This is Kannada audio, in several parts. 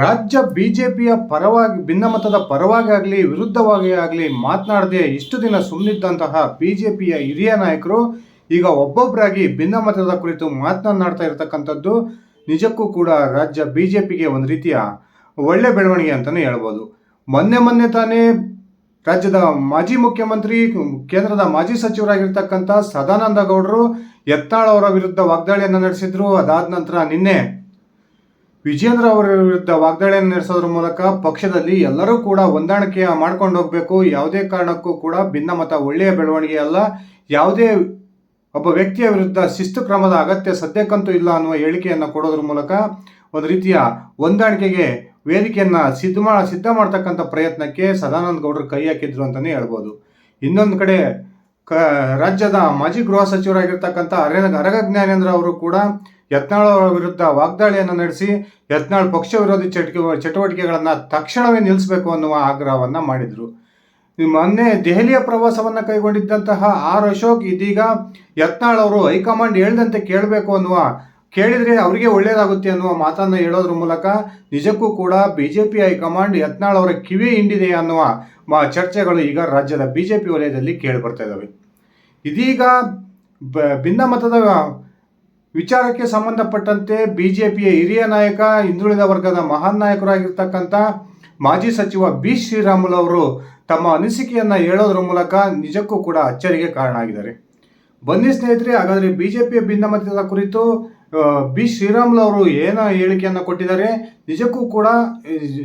ರಾಜ್ಯ ಬಿಜೆಪಿಯ ಪರವಾಗಿ ಭಿನ್ನಮತದ ಪರವಾಗಿ ಆಗಲಿ, ವಿರುದ್ಧವಾಗಿ ಆಗಲಿ ಮಾತನಾಡದೆ ಇಷ್ಟು ದಿನ ಸುಮ್ಮನಿದ್ದಂತಹ ಬಿಜೆಪಿಯ ಹಿರಿಯ ನಾಯಕರು ಈಗ ಒಬ್ಬೊಬ್ಬರಾಗಿ ಭಿನ್ನಮತದ ಕುರಿತು ಮಾತನಾಡ್ತಾ ಇರತಕ್ಕಂಥದ್ದು ನಿಜಕ್ಕೂ ಕೂಡ ರಾಜ್ಯ ಬಿಜೆಪಿಗೆ ಒಂದು ರೀತಿಯ ಒಳ್ಳೆ ಬೆಳವಣಿಗೆ ಅಂತಲೇ ಹೇಳ್ಬೋದು. ಮೊನ್ನೆ ಮೊನ್ನೆ ತಾನೇ ರಾಜ್ಯದ ಮಾಜಿ ಮುಖ್ಯಮಂತ್ರಿ, ಕೇಂದ್ರದ ಮಾಜಿ ಸಚಿವರಾಗಿರ್ತಕ್ಕಂಥ ಸದಾನಂದ ಗೌಡರು ಎತ್ತಾಳ ಅವರ ವಿರುದ್ಧ ವಾಗ್ದಾಳಿಯನ್ನು ನಡೆಸಿದ್ರು. ಅದಾದ ನಂತರ ನಿನ್ನೆ ವಿಜೇಂದ್ರ ಅವರ ವಿರುದ್ಧ ವಾಗ್ದಾಳಿಯನ್ನು ನಡೆಸೋದ್ರ ಮೂಲಕ ಪಕ್ಷದಲ್ಲಿ ಎಲ್ಲರೂ ಕೂಡ ಹೊಂದಾಣಿಕೆ ಮಾಡ್ಕೊಂಡು ಹೋಗಬೇಕು. ಯಾವುದೇ ಕಾರಣಕ್ಕೂ ಕೂಡ ಭಿನ್ನಮತ ಒಳ್ಳೆಯ ಬೆಳವಣಿಗೆ ಅಲ್ಲ. ಯಾವುದೇ ಒಬ್ಬ ವ್ಯಕ್ತಿಯ ವಿರುದ್ಧ ಶಿಸ್ತು ಕ್ರಮದ ಅಗತ್ಯ ಸದ್ಯಕ್ಕಂತೂ ಇಲ್ಲ ಅನ್ನುವ ಹೇಳಿಕೆಯನ್ನು ಕೊಡೋದ್ರ ಮೂಲಕ ಒಂದು ರೀತಿಯ ಹೊಂದಾಣಿಕೆಗೆ ವೇದಿಕೆಯನ್ನು ಸಿದ್ಧ ಮಾ, ಸಿದ್ಧ ಮಾಡ್ತಕ್ಕಂಥ ಪ್ರಯತ್ನಕ್ಕೆ ಸದಾನಂದ ಗೌಡರು ಕೈ ಹಾಕಿದ್ರು ಅಂತಲೇ ಹೇಳ್ಬೋದು. ಇನ್ನೊಂದು ಕಡೆ ಕ, ರಾಜ್ಯದ ಮಾಜಿ ಗೃಹ ಸಚಿವರಾಗಿರ್ತಕ್ಕಂಥ ಅರಗ ಅರಗ ಜ್ಞಾನೇಂದ್ರ ಅವರು ಕೂಡ ಯತ್ನಾಳ್ ಅವರ ವಿರುದ್ಧ ವಾಗ್ದಾಳಿಯನ್ನು ನಡೆಸಿ ಯತ್ನಾಳ್ ಪಕ್ಷ ವಿರೋಧಿ ಚಟುವಟಿಕೆಗಳನ್ನು ತಕ್ಷಣವೇ ನಿಲ್ಲಿಸಬೇಕು ಅನ್ನುವ ಆಗ್ರಹವನ್ನು ಮಾಡಿದರು. ಮೊನ್ನೆ ದೆಹಲಿಯ ಪ್ರವಾಸವನ್ನು ಕೈಗೊಂಡಿದ್ದಂತಹ ಆರ್ ಅಶೋಕ್ ಇದೀಗ ಯತ್ನಾಳ್ ಅವರು ಹೈಕಮಾಂಡ್ ಹೇಳ್ದಂತೆ ಕೇಳಬೇಕು ಅನ್ನುವ, ಕೇಳಿದರೆ ಅವರಿಗೆ ಒಳ್ಳೆಯದಾಗುತ್ತೆ ಅನ್ನುವ ಮಾತನ್ನು ಹೇಳೋದ್ರ ಮೂಲಕ ನಿಜಕ್ಕೂ ಕೂಡ B J P high command Yatnal ಅವರ ಕಿವಿ ಹಿಂಡಿದೆ ಅನ್ನುವ ಚರ್ಚೆಗಳು ಈಗ ರಾಜ್ಯದ ಬಿ ಜೆ ಪಿ ವಲಯದಲ್ಲಿ ಕೇಳಿಬರ್ತಾ ಇದ್ದಾವೆ ಇದೀಗ ಭಿನ್ನಮತದ ವಿಚಾರಕ್ಕೆ ಸಂಬಂಧಪಟ್ಟಂತೆ ಬಿ ಜೆ ಪಿಯ ಹಿರಿಯ ನಾಯಕ, ಹಿಂದುಳಿದ ವರ್ಗದ ಮಹಾನ್ ನಾಯಕರಾಗಿರ್ತಕ್ಕಂಥ ಮಾಜಿ ಸಚಿವ ಬಿ. ಶ್ರೀರಾಮುಲು ತಮ್ಮ ಅನಿಸಿಕೆಯನ್ನು ಹೇಳೋದ್ರ ಮೂಲಕ ನಿಜಕ್ಕೂ ಕೂಡ ಅಚ್ಚರಿಗೆ ಕಾರಣ ಆಗಿದ್ದಾರೆ ಬನ್ನಿ ಸ್ನೇಹಿತರೆ, ಹಾಗಾದರೆ ಬಿ ಜೆ ಪಿಯ ಭಿನ್ನಮತದ ಕುರಿತು ಬಿ. ಶ್ರೀರಾಮುಲು ಅವರು ಏನು ಹೇಳಿಕೆಯನ್ನು ಕೊಟ್ಟಿದ್ದಾರೆ? ನಿಜಕ್ಕೂ ಕೂಡ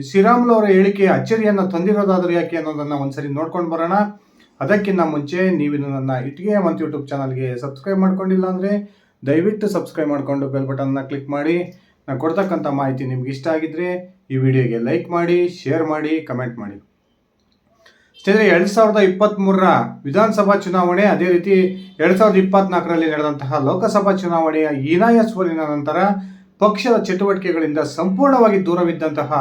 ಶ್ರೀರಾಮುಲು ಅವರ ಹೇಳಿಕೆ ಅಚ್ಚರಿಯನ್ನು ತಂದಿರೋದಾದರೆ ಯಾಕೆ ಅನ್ನೋದನ್ನು ಒಂದ್ಸರಿ ನೋಡ್ಕೊಂಡು ಬರೋಣ. ಅದಕ್ಕಿಂತ ಮುಂಚೆ ನೀವು ನನ್ನ ಇಟ್ಟಿಗೆ ಮತ್ತು ಯೂಟ್ಯೂಬ್ ಚಾನಲ್ಗೆ ಸಬ್ಸ್ಕ್ರೈಬ್ ಮಾಡ್ಕೊಂಡಿಲ್ಲ ಅಂದರೆ ದಯವಿಟ್ಟು ಸಬ್ಸ್ಕ್ರೈಬ್ ಮಾಡಿಕೊಂಡು ಬೆಲ್ ಬಟನ್ನ ಕ್ಲಿಕ್ ಮಾಡಿ. ನಾನು ಕೊಡ್ತಕ್ಕಂಥ ಮಾಹಿತಿ ನಿಮ್ಗೆ ಇಷ್ಟ ಆಗಿದ್ರೆ ಈ ವಿಡಿಯೋಗೆ ಲೈಕ್ ಮಾಡಿ ಶೇರ್ ಮಾಡಿ ಕಮೆಂಟ್ ಮಾಡಿ. ಸ್ನೇಹಿತರೆ, ಎರಡು ಸಾವಿರದ ಇಪ್ಪತ್ತ್ಮೂರರ ವಿಧಾನಸಭಾ ಚುನಾವಣೆ, ಅದೇ ರೀತಿ ಎರಡು ಸಾವಿರದ ಇಪ್ಪತ್ನಾಲ್ಕರಲ್ಲಿ ನಡೆದಂತಹ ಲೋಕಸಭಾ ಚುನಾವಣೆಯ ಹೀನಾಯ ಸೋಲಿನ ನಂತರ ಪಕ್ಷದ ಚಟುವಟಿಕೆಗಳಿಂದ ಸಂಪೂರ್ಣವಾಗಿ ದೂರವಿದ್ದಂತಹ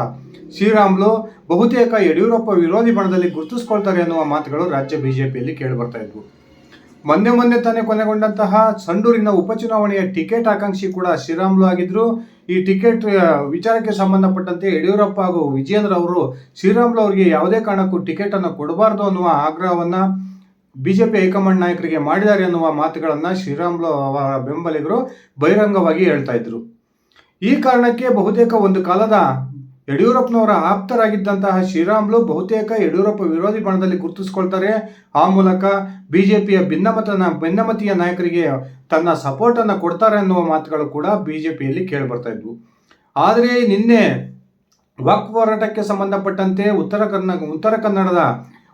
ಶ್ರೀರಾಮ್ಲು ಬಹುತೇಕ ಯಡಿಯೂರಪ್ಪ ವಿರೋಧಿ ಬಣದಲ್ಲಿ ಗುರುತಿಸ್ಕೊಳ್ತಾರೆ ಅನ್ನುವ ಮಾತುಗಳು ರಾಜ್ಯ ಬಿಜೆಪಿಯಲ್ಲಿ ಕೇಳಿಬರ್ತಾ ಇದ್ವು. ಮೊನ್ನೆ ಮೊನ್ನೆ ತಾನೇ ಕೊನೆಗೊಂಡಂತಹ ಸಂಡೂರಿನ ಉಪಚುನಾವಣೆಯ ಟಿಕೆಟ್ ಆಕಾಂಕ್ಷಿ ಕೂಡ ಶ್ರೀರಾಮ್ಲು ಆಗಿದ್ರು. ಈ ಟಿಕೆಟ್ ವಿಚಾರಕ್ಕೆ ಸಂಬಂಧಪಟ್ಟಂತೆ ಯಡಿಯೂರಪ್ಪ ಹಾಗೂ ವಿಜೇಂದ್ರ ಅವರು ಶ್ರೀರಾಮ್ಲು ಅವರಿಗೆ ಯಾವುದೇ ಕಾರಣಕ್ಕೂ ಟಿಕೆಟ್ ಅನ್ನು ಕೊಡಬಾರದು ಅನ್ನುವ ಆಗ್ರಹವನ್ನ ಬಿಜೆಪಿ ಹೈಕಮಾಂಡ್ ನಾಯಕರಿಗೆ ಮಾಡಿದ್ದಾರೆ ಅನ್ನುವ ಮಾತುಗಳನ್ನು ಶ್ರೀರಾಮ್ಲು ಅವರ ಬೆಂಬಲಿಗರು ಬಹಿರಂಗವಾಗಿ ಹೇಳ್ತಾ ಇದ್ರು. ಈ ಕಾರಣಕ್ಕೆ ಬಹುತೇಕ ಒಂದು ಕಾಲದ ಯಡಿಯೂರಪ್ಪನವರ ಆಪ್ತರಾಗಿದ್ದಂತಹ ಶ್ರೀರಾಮ್ಲು ಬಹುತೇಕ ಯಡಿಯೂರಪ್ಪ ವಿರೋಧಿ ಬಣದಲ್ಲಿ ಗುರುತಿಸ್ಕೊಳ್ತಾರೆ. ಆ ಮೂಲಕ ಬಿಜೆಪಿಯ ಭಿನ್ನಮತನ ಭಿನ್ನಮತೀಯ ನಾಯಕರಿಗೆ ತನ್ನ ಸಪೋರ್ಟನ್ನು ಕೊಡ್ತಾರೆ ಅನ್ನುವ ಮಾತುಗಳು ಕೂಡ ಬಿಜೆಪಿಯಲ್ಲಿ ಕೇಳಿಬರ್ತಾ ಇದ್ವು. ಆದರೆ ನಿನ್ನೆ ವಕ್ ಹೋರಾಟಕ್ಕೆ ಸಂಬಂಧಪಟ್ಟಂತೆ ಉತ್ತರ ಕರ್ನಾಟಕ ಉತ್ತರ ಕನ್ನಡದ,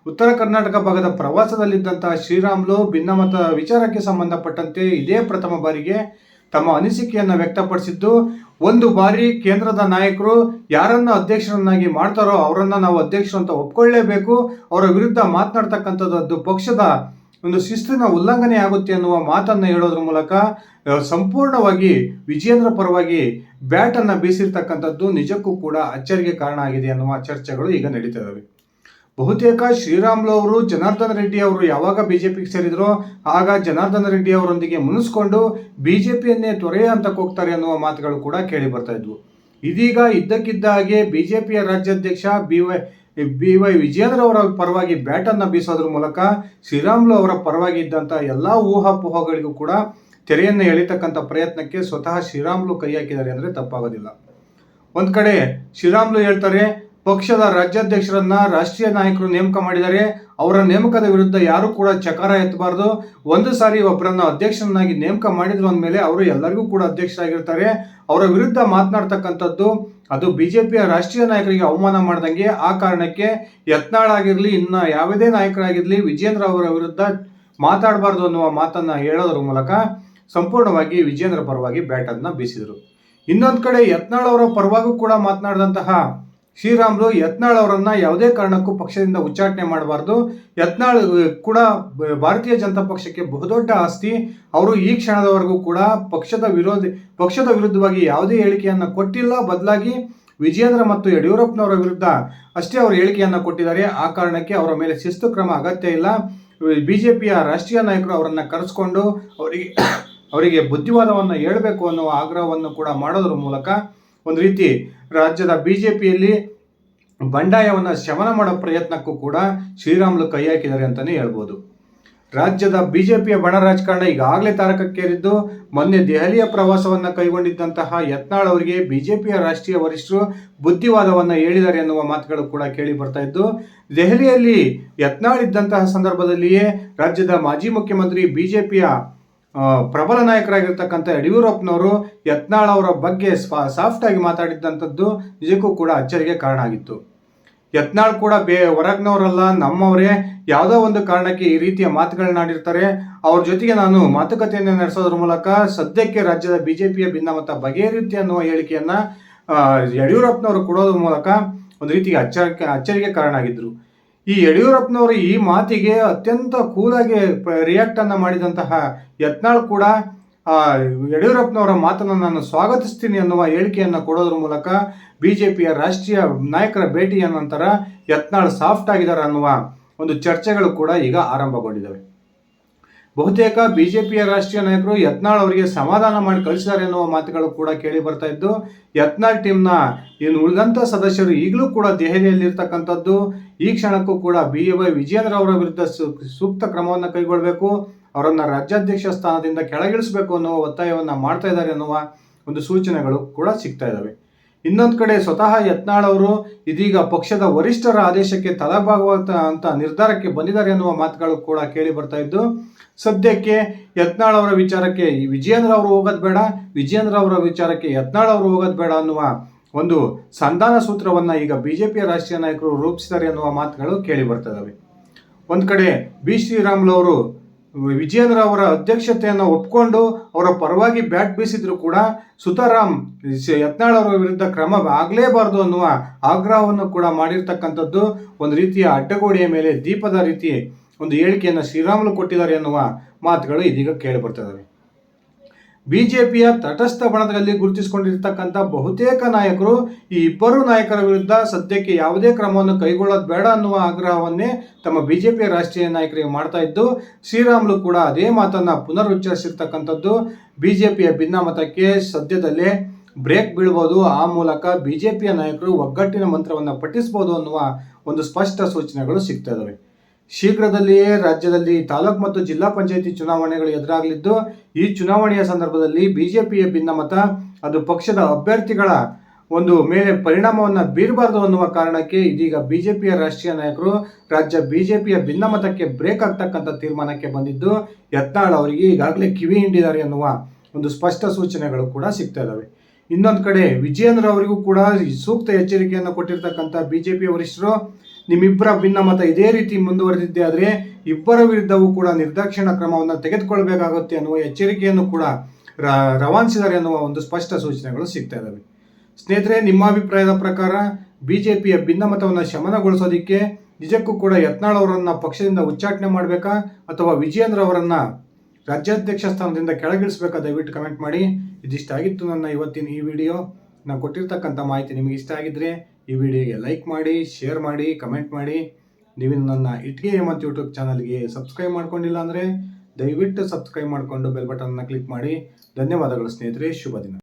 ಉತ್ತರ ಕರ್ನಾಟಕ ಭಾಗದ ಪ್ರವಾಸದಲ್ಲಿದ್ದಂತಹ ಶ್ರೀರಾಮ್ಲು ಭಿನ್ನಮತ ವಿಚಾರಕ್ಕೆ ಸಂಬಂಧಪಟ್ಟಂತೆ ಇದೇ ಪ್ರಥಮ ಬಾರಿಗೆ ತಮ್ಮ ಅನಿಸಿಕೆಯನ್ನು ವ್ಯಕ್ತಪಡಿಸಿದ್ದು ಒಂದು ಬಾರಿ ಕೇಂದ್ರದ ನಾಯಕರು ಯಾರನ್ನ ಅಧ್ಯಕ್ಷರನ್ನಾಗಿ ಮಾಡ್ತಾರೋ ಅವರನ್ನ ನಾವು ಅಧ್ಯಕ್ಷರು ಅಂತ ಒಪ್ಕೊಳ್ಳೇಬೇಕು. ಅವರ ವಿರುದ್ಧ ಮಾತನಾಡ್ತಕ್ಕಂಥದ್ದು ಪಕ್ಷದ ಒಂದು ಶಿಸ್ತಿನ ಉಲ್ಲಂಘನೆ ಆಗುತ್ತೆ ಅನ್ನುವ ಮಾತನ್ನು ಹೇಳೋದ್ರ ಮೂಲಕ ಸಂಪೂರ್ಣವಾಗಿ ವಿಜೇಂದ್ರ ಪರವಾಗಿ ಬ್ಯಾಟನ್ನು ಬೀಸಿರ್ತಕ್ಕಂಥದ್ದು ನಿಜಕ್ಕೂ ಕೂಡ ಅಚ್ಚರಿಗೆ ಕಾರಣ ಆಗಿದೆ ಅನ್ನುವ ಚರ್ಚೆಗಳು ಈಗ ನಡೀತಾ ಇದ್ದಾವೆ ಬಹುತೇಕ ಶ್ರೀರಾಮ್ಲು ಅವರು, ಜನಾರ್ದನ ರೆಡ್ಡಿ ಅವರು ಯಾವಾಗ ಬಿಜೆಪಿಗೆ ಸೇರಿದ್ರೋ, ಆಗ ಜನಾರ್ದನ ರೆಡ್ಡಿ ಅವರೊಂದಿಗೆ ಮುನಿಸ್ಕೊಂಡು ಬಿಜೆಪಿಯನ್ನೇ ತೊರೆಯ ಹಂತಕ್ಕೆ ಹೋಗ್ತಾರೆ ಅನ್ನುವ ಮಾತುಗಳು ಕೂಡ ಕೇಳಿ ಬರ್ತಾ ಇದ್ವು. ಇದೀಗ ಇದ್ದಕ್ಕಿದ್ದ ಹಾಗೆ ಬಿಜೆಪಿಯ ರಾಜ್ಯಾಧ್ಯಕ್ಷ B Y B Y Vijayendra ಅವರ ಪರವಾಗಿ ಬ್ಯಾಟನ್ನು ಬೀಸೋದ್ರ ಮೂಲಕ ಶ್ರೀರಾಮ್ಲು ಅವರ ಪರವಾಗಿ ಇದ್ದಂಥ ಎಲ್ಲ ಊಹಾಪೋಹಗಳಿಗೂ ಕೂಡ ತೆರೆಯನ್ನು ಎಳಿತಕ್ಕಂಥ ಪ್ರಯತ್ನಕ್ಕೆ ಸ್ವತಃ ಶ್ರೀರಾಮ್ಲು ಕೈ ಹಾಕಿದ್ದಾರೆ ಅಂದರೆ ತಪ್ಪಾಗೋದಿಲ್ಲ. ಒಂದು ಕಡೆ ಶ್ರೀರಾಮ್ಲು ಹೇಳ್ತಾರೆ ಪಕ್ಷದ ರಾಜ್ಯಾಧ್ಯಕ್ಷರನ್ನ ರಾಷ್ಟ್ರೀಯ ನಾಯಕರು ನೇಮಕ ಮಾಡಿದರೆ ಅವರ ನೇಮಕದ ವಿರುದ್ಧ ಯಾರು ಕೂಡ ಚಕಾರ ಎತ್ತಬಾರ್ದು. ಒಂದು ಸಾರಿ ಒಬ್ಬರನ್ನ ಅಧ್ಯಕ್ಷರನ್ನಾಗಿ ನೇಮಕ ಮಾಡಿದ್ರು ಅಂದಮೇಲೆ ಅವರು ಎಲ್ಲರಿಗೂ ಕೂಡ ಅಧ್ಯಕ್ಷರಾಗಿರ್ತಾರೆ. ಅವರ ವಿರುದ್ಧ ಮಾತನಾಡ್ತಕ್ಕಂಥದ್ದು ಅದು ಬಿಜೆಪಿಯ ರಾಷ್ಟ್ರೀಯ ನಾಯಕರಿಗೆ ಅವಮಾನ ಮಾಡ್ದಂಗೆ. ಆ ಕಾರಣಕ್ಕೆ ಯತ್ನಾಳ್ ಆಗಿರಲಿ, ಇನ್ನ ಯಾವುದೇ ನಾಯಕರಾಗಿರಲಿ, ವಿಜೇಂದ್ರ ಅವರ ವಿರುದ್ಧ ಮಾತಾಡಬಾರ್ದು ಅನ್ನುವ ಮಾತನ್ನ ಹೇಳೋದ್ರ ಮೂಲಕ ಸಂಪೂರ್ಣವಾಗಿ ವಿಜೇಂದ್ರ ಪರವಾಗಿ ಬ್ಯಾಟನ್ನು ಬೀಸಿದರು. ಇನ್ನೊಂದು ಕಡೆ ಯತ್ನಾಳ್ ಅವರ ಪರವಾಗೂ ಕೂಡ ಮಾತನಾಡಿದಂತಹ ಶ್ರೀರಾಮ್ಲು ಯತ್ನಾಳ್ ಅವರನ್ನ ಯಾವುದೇ ಕಾರಣಕ್ಕೂ ಪಕ್ಷದಿಂದ ಉಚ್ಚಾಟನೆ ಮಾಡಬಾರ್ದು. ಯತ್ನಾಳ್ ಕೂಡ ಭಾರತೀಯ ಜನತಾ ಪಕ್ಷಕ್ಕೆ ಬಹುದೊಡ್ಡ ಆಸ್ತಿ. ಅವರು ಈ ಕ್ಷಣದವರೆಗೂ ಕೂಡ ಪಕ್ಷದ ವಿರೋಧಿ, ಪಕ್ಷದ ವಿರುದ್ಧವಾಗಿ ಯಾವುದೇ ಹೇಳಿಕೆಯನ್ನು ಕೊಟ್ಟಿಲ್ಲ. ಬದಲಾಗಿ ವಿಜೇಂದ್ರ ಮತ್ತು ಯಡಿಯೂರಪ್ಪನವರ ವಿರುದ್ಧ ಅಷ್ಟೇ ಅವರು ಹೇಳಿಕೆಯನ್ನು ಕೊಟ್ಟಿದ್ದಾರೆ. ಆ ಕಾರಣಕ್ಕೆ ಅವರ ಮೇಲೆ ಶಿಸ್ತು ಕ್ರಮ ಅಗತ್ಯ ಇಲ್ಲ. ಬಿ ಜೆ ಪಿಯ ರಾಷ್ಟ್ರೀಯ ನಾಯಕರು ಅವರನ್ನು ಕರೆಸ್ಕೊಂಡು ಅವರಿಗೆ ಅವರಿಗೆ ಬುದ್ಧಿವಾದವನ್ನು ಹೇಳಬೇಕು ಅನ್ನುವ ಆಗ್ರಹವನ್ನು ಕೂಡ ಮಾಡೋದ್ರ ಮೂಲಕ ಒಂದು ರೀತಿ ರಾಜ್ಯದ ಬಿ ಜೆ ಪಿಯಲ್ಲಿ ಬಂಡಾಯವನ್ನು ಶಮನ ಮಾಡೋ ಪ್ರಯತ್ನಕ್ಕೂ ಕೂಡ ಶ್ರೀರಾಮುಲು ಕೈ ಹಾಕಿದ್ದಾರೆ ಅಂತಲೇ ಹೇಳ್ಬೋದು. ರಾಜ್ಯದ ಬಿಜೆಪಿಯ ಬಣ ರಾಜಕಾರಣ ಈಗಾಗಲೇ ತಾರಕಕ್ಕೇರಿದ್ದು, ಮೊನ್ನೆ ದೆಹಲಿಯ ಪ್ರವಾಸವನ್ನು ಕೈಗೊಂಡಿದ್ದಂತಹ ಯತ್ನಾಳ್ ಅವರಿಗೆ ಬಿಜೆಪಿಯ ರಾಷ್ಟ್ರೀಯ ವರಿಷ್ಠರು ಬುದ್ಧಿವಾದವನ್ನು ಹೇಳಿದ್ದಾರೆ ಎನ್ನುವ ಮಾತುಗಳು ಕೂಡ ಕೇಳಿ ಬರ್ತಾ ಇದ್ದು, ದೆಹಲಿಯಲ್ಲಿ ಯತ್ನಾಳ್ ಇದ್ದಂತಹ ಸಂದರ್ಭದಲ್ಲಿಯೇ ರಾಜ್ಯದ ಮಾಜಿ ಮುಖ್ಯಮಂತ್ರಿ ಬಿಜೆಪಿಯ ಪ್ರಬಲ ನಾಯಕರಾಗಿರ್ತಕ್ಕಂಥ ಯಡಿಯೂರಪ್ಪನವರು ಯತ್ನಾಳ್ ಅವರ ಬಗ್ಗೆ ಸಾಫ್ಟ್ ಆಗಿ ಮಾತಾಡಿದ್ದಂಥದ್ದು ನಿಜಕ್ಕೂ ಕೂಡ ಅಚ್ಚರಿಗೆ ಕಾರಣ ಆಗಿತ್ತು. ಯತ್ನಾಳ್ ಕೂಡ ಬೇ, ಹೊರಗ್ನವರಲ್ಲ, ನಮ್ಮವರೇ, ಯಾವುದೋ ಒಂದು ಕಾರಣಕ್ಕೆ ಈ ರೀತಿಯ ಮಾತುಗಳನ್ನಾಡಿರ್ತಾರೆ ಅವ್ರ ಜೊತೆಗೆ ನಾನು ಮಾತುಕತೆಯನ್ನು ನಡೆಸೋದ್ರ ಮೂಲಕ ಸದ್ಯಕ್ಕೆ ರಾಜ್ಯದ ಬಿಜೆಪಿಯ ಭಿನ್ನಮತ ಬಗೆಹರಿಯುತ್ತೆ ಅನ್ನುವ ಹೇಳಿಕೆಯನ್ನ ಯಡಿಯೂರಪ್ಪನವರು ಕೊಡೋದ್ರ ಮೂಲಕ ಒಂದು ರೀತಿಗೆ ಅಚ್ಚರಿಕೆ, ಅಚ್ಚರಿಗೆ ಕಾರಣ ಆಗಿದ್ರು. ಈ ಯಡಿಯೂರಪ್ಪನವರು ಈ ಮಾತಿಗೆ ಅತ್ಯಂತ ಕೂಲಾಗಿ ರಿಯಾಕ್ಟ್ ಅನ್ನ ಮಾಡಿದಂತಹ ಯತ್ನಾಳ್ ಕೂಡ ಯಡಿಯೂರಪ್ಪನವರ ಮಾತನ್ನು ನಾನು ಸ್ವಾಗತಿಸ್ತೀನಿ ಅನ್ನುವ ಹೇಳಿಕೆಯನ್ನು ಕೊಡೋದ್ರ ಮೂಲಕ ಬಿಜೆಪಿಯ ರಾಷ್ಟ್ರೀಯ ನಾಯಕರ ಭೇಟಿಯ ನಂತರ ಯತ್ನಾಳ್ ಸಾಫ್ಟ್ ಆಗಿದ್ದಾರೆ ಅನ್ನುವ ಒಂದು ಚರ್ಚೆಗಳು ಕೂಡ ಈಗ ಆರಂಭಗೊಂಡಿದ್ದಾವೆ. ಬಹುತೇಕ ಬಿಜೆಪಿಯ ರಾಷ್ಟ್ರೀಯ ನಾಯಕರು ಯತ್ನಾಳ್ ಅವರಿಗೆ ಸಮಾಧಾನ ಮಾಡಿ ಕಳಿಸಿದ್ದಾರೆ ಎನ್ನುವ ಮಾತುಗಳು ಕೂಡ ಕೇಳಿ ಬರ್ತಾ ಇದ್ದು, ಯತ್ನಾಳ್ ಟೀಮ್ನ ಇನ್ನು ಉಳಿದಂಥ ಸದಸ್ಯರು ಈಗಲೂ ಕೂಡ ದೆಹಲಿಯಲ್ಲಿರ್ತಕ್ಕಂಥದ್ದು ಈ ಕ್ಷಣಕ್ಕೂ ಕೂಡ ಬಿ ಎ ವೈ ವಿಜೇಂದ್ರ ಅವರ ವಿರುದ್ಧ ಸೂಕ್ತ ಕ್ರಮವನ್ನು ಕೈಗೊಳ್ಳಬೇಕು. ಅವರನ್ನು ರಾಜ್ಯಾಧ್ಯಕ್ಷ ಸ್ಥಾನದಿಂದ ಕೆಳಗಿಳಿಸಬೇಕು ಅನ್ನುವ ಒತ್ತಾಯವನ್ನು ಮಾಡ್ತಾ ಇದ್ದಾರೆ ಅನ್ನುವ ಒಂದು ಸೂಚನೆಗಳು ಕೂಡ ಸಿಗ್ತಾ ಇದ್ದಾವೆ ಇನ್ನೊಂದು ಕಡೆ ಸ್ವತಃ ಯತ್ನಾಳ್ ಅವರು ಇದೀಗ ಪಕ್ಷದ ವರಿಷ್ಠರ ಆದೇಶಕ್ಕೆ ತಲೆಬಾಗುವಂತ ಅಂತ ನಿರ್ಧಾರಕ್ಕೆ ಬಂದಿದ್ದಾರೆ ಎನ್ನುವ ಮಾತುಗಳು ಕೂಡ ಕೇಳಿ ಬರ್ತಾ ಇದ್ದು, ಸದ್ಯಕ್ಕೆ ಯತ್ನಾಳ್ ಅವರ ವಿಚಾರಕ್ಕೆ ವಿಜಯೇಂದ್ರ ಅವರು ಹೋಗೋದು ಬೇಡ, ವಿಜಯೇಂದ್ರ ಅವರ ವಿಚಾರಕ್ಕೆ ಯತ್ನಾಳ್ ಅವರು ಹೋಗೋದು ಬೇಡ ಅನ್ನುವ ಒಂದು ಸಂಧಾನ ಸೂತ್ರವನ್ನ ಈಗ ಬಿಜೆಪಿಯ ರಾಷ್ಟ್ರೀಯ ನಾಯಕರು ರೂಪಿಸಿದ್ದಾರೆ ಅನ್ನುವ ಮಾತುಗಳು ಕೇಳಿ ಬರ್ತಾ ಇದಾವೆ. ಒಂದ್ ಕಡೆ ಬಿ ಶ್ರೀರಾಮುಲು ಅವರು ವಿಜಯೇಂದ್ರ ಅವರ ಅಧ್ಯಕ್ಷತೆಯನ್ನು ಒಪ್ಕೊಂಡು ಅವರ ಪರವಾಗಿ ಬ್ಯಾಟ್ ಬೀಸಿದ್ರು ಕೂಡ ಸುತಾರಾಮ್ ಯತ್ನಾಳ್ ಅವರ ವಿರುದ್ಧ ಕ್ರಮ ಆಗಲೇಬಾರದು ಅನ್ನುವ ಆಗ್ರಹವನ್ನು ಕೂಡ ಮಾಡಿರ್ತಕ್ಕಂಥದ್ದು ಒಂದು ರೀತಿಯ ಅಡ್ಡಗೋಡೆಯ ಮೇಲೆ ದೀಪದ ರೀತಿ ಒಂದು ಹೇಳಿಕೆಯನ್ನು ಶ್ರೀರಾಮುಲು ಕೊಟ್ಟಿದ್ದಾರೆ ಎನ್ನುವ ಮಾತುಗಳು ಇದೀಗ ಕೇಳಿ ಬಿಜೆಪಿಯ ತಟಸ್ಥ ಬಣದಲ್ಲಿ ಗುರುತಿಸಿಕೊಂಡಿರ್ತಕ್ಕಂಥ ಬಹುತೇಕ ನಾಯಕರು ಈ ಇಬ್ಬರು ನಾಯಕರ ವಿರುದ್ಧ ಸದ್ಯಕ್ಕೆ ಯಾವುದೇ ಕ್ರಮವನ್ನು ಕೈಗೊಳ್ಳೋದು ಬೇಡ ಅನ್ನುವ ಆಗ್ರಹವನ್ನೇ ತಮ್ಮ ಬಿಜೆಪಿಯ ರಾಷ್ಟ್ರೀಯ ನಾಯಕರಿಗೆ ಮಾಡ್ತಾ ಇದ್ದು, ಶ್ರೀರಾಮುಲು ಕೂಡ ಅದೇ ಮಾತನ್ನು ಪುನರುಚ್ಚರಿಸಿರ್ತಕ್ಕಂಥದ್ದು. ಬಿಜೆಪಿಯ ಭಿನ್ನಮತಕ್ಕೆ ಸದ್ಯದಲ್ಲೇ ಬ್ರೇಕ್ ಬೀಳ್ಬೋದು. ಆ ಮೂಲಕ ಬಿಜೆಪಿಯ ನಾಯಕರು ಒಗ್ಗಟ್ಟಿನ ಮಂತ್ರವನ್ನು ಪಠಿಸ್ಬೋದು ಅನ್ನುವ ಒಂದು ಸ್ಪಷ್ಟ ಸೂಚನೆಗಳು ಸಿಗ್ತಾ ಇದಾವೆ. ಶೀಘ್ರದಲ್ಲಿಯೇ ರಾಜ್ಯದಲ್ಲಿ ತಾಲೂಕು ಮತ್ತು ಜಿಲ್ಲಾ ಪಂಚಾಯಿತಿ ಚುನಾವಣೆಗಳು ಎದುರಾಗಲಿದ್ದು, ಈ ಚುನಾವಣೆಯ ಸಂದರ್ಭದಲ್ಲಿ ಬಿಜೆಪಿಯ ಭಿನ್ನಮತ, ಅದು ಪಕ್ಷದ ಅಭ್ಯರ್ಥಿಗಳ ಒಂದು ಮೇಲೆ ಪರಿಣಾಮವನ್ನು ಬೀರಬಾರದು ಅನ್ನುವ ಕಾರಣಕ್ಕೆ ಇದೀಗ ಬಿಜೆಪಿಯ ರಾಷ್ಟ್ರೀಯ ನಾಯಕರು ರಾಜ್ಯ ಬಿಜೆಪಿಯ ಭಿನ್ನಮತಕ್ಕೆ ಬ್ರೇಕ್ ಆಗ್ತಕ್ಕಂಥ ತೀರ್ಮಾನಕ್ಕೆ ಬಂದಿದ್ದು, ಯತ್ನಾಳ್ ಅವರಿಗೆ ಈಗಾಗಲೇ ಕಿವಿ ಹಿಂಡಿದ್ದಾರೆ ಅನ್ನುವ ಒಂದು ಸ್ಪಷ್ಟ ಸೂಚನೆಗಳು ಕೂಡ ಸಿಗ್ತಾ ಇದ್ದಾವೆ. ಇನ್ನೊಂದು ಕಡೆ ವಿಜಯೇಂದ್ರ ಅವರಿಗೂ ಕೂಡ ಸೂಕ್ತ ಎಚ್ಚರಿಕೆಯನ್ನು ಕೊಟ್ಟಿರ್ತಕ್ಕಂಥ ಬಿಜೆಪಿ ವರಿಷ್ಠರು ನಿಮ್ಮಿಬ್ಬರ ಭಿನ್ನಮತ ಇದೇ ರೀತಿ ಮುಂದುವರೆದಿದ್ದೆ ಆದರೆ ಇಬ್ಬರ ವಿರುದ್ಧವೂ ಕೂಡ ನಿರ್ದಾಕ್ಷಿಣ ಕ್ರಮವನ್ನು ತೆಗೆದುಕೊಳ್ಬೇಕಾಗುತ್ತೆ ಅನ್ನುವ ಎಚ್ಚರಿಕೆಯನ್ನು ಕೂಡ ರವಾನಿಸಿದ್ದಾರೆ ಅನ್ನುವ ಒಂದು ಸ್ಪಷ್ಟ ಸೂಚನೆಗಳು ಸಿಗ್ತಾ ಇದ್ದಾವೆ. ಸ್ನೇಹಿತರೆ, ನಿಮ್ಮ ಅಭಿಪ್ರಾಯದ ಪ್ರಕಾರ ಬಿಜೆಪಿಯ ಭಿನ್ನಮತವನ್ನು ಶಮನಗೊಳಿಸೋದಕ್ಕೆ ನಿಜಕ್ಕೂ ಕೂಡ ಯತ್ನಾಳ್ ಅವರನ್ನು ಪಕ್ಷದಿಂದ ಉಚ್ಚಾಟನೆ ಮಾಡಬೇಕಾ ಅಥವಾ ವಿಜಯೇಂದ್ರ ಅವರನ್ನು ರಾಜ್ಯಾಧ್ಯಕ್ಷ ಸ್ಥಾನದಿಂದ ಕೆಳಗಿಳಿಸಬೇಕಾ ದಯವಿಟ್ಟು ಕಮೆಂಟ್ ಮಾಡಿ. ಇದಿಷ್ಟ ಆಗಿತ್ತು ನನ್ನ ಇವತ್ತಿನ ಈ ವಿಡಿಯೋ. ನಾನು ಕೊಟ್ಟಿರ್ತಕ್ಕಂಥ ಮಾಹಿತಿ ನಿಮಗೆ ಇಷ್ಟ ಆಗಿದ್ರೆ ಈ ವಿಡಿಯೋಗೆ ಲೈಕ್ ಮಾಡಿ, ಶೇರ್ ಮಾಡಿ, ಕಮೆಂಟ್ ಮಾಡಿ. ನೀವು ನನ್ನ ಇಟ್ಗೆ ಹೇಮಂತ್ ಯೂಟ್ಯೂಬ್ ಚಾನಲ್ಗೆ ಸಬ್ಸ್ಕ್ರೈಬ್ ಮಾಡ್ಕೊಂಡಿಲ್ಲ ಅಂದರೆ ದಯವಿಟ್ಟು ಸಬ್ಸ್ಕ್ರೈಬ್ ಮಾಡಿಕೊಂಡು ಬೆಲ್ ಬಟನ್ನ ಕ್ಲಿಕ್ ಮಾಡಿ. ಧನ್ಯವಾದಗಳು ಸ್ನೇಹಿತರೆ, ಶುಭ ದಿನ.